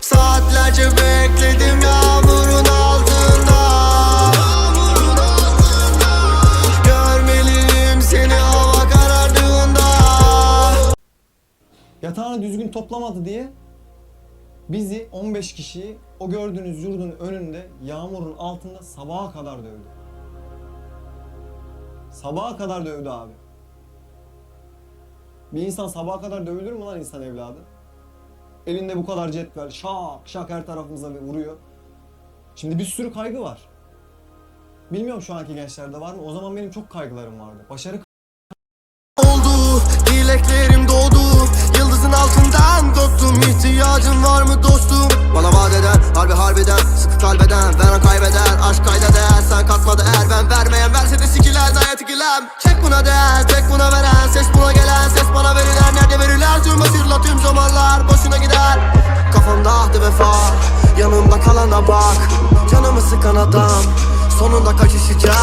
Saatlerce bekledim yağmurun altında. Görmeliyim seni hava karardığında. Yatağını düzgün toplamadı diye bizi 15 kişiyi o gördüğünüz yurdun önünde yağmurun altında sabaha kadar dövdü. Sabaha kadar dövdü abi. Bir insan sabaha kadar dövülür mü lan insan evladı? Elinde bu kadar cetvel şak şak her tarafımıza vuruyor. Şimdi bir sürü kaygı var. Bilmiyorum şu anki gençlerde var mı? O zaman benim çok kaygılarım vardı. Başarı İhtiyacın var mı dostum? Bana vaat eden harbi harbiden. Sıkı kalbeden veren kaybeder Aşk kayda değer. Sen katmadı eğer Ben vermeyen. Verse de sikiler Dayat ikilem. Çek buna değer tek buna veren. Ses buna gelen ses bana verilen. Nerede verirler? Tüm asırla tüm zamanlar Boşuna gider. Kafamda ahdı vefa Yanımda kalana bak. Canımı sıkan adam Sonunda kaçışacak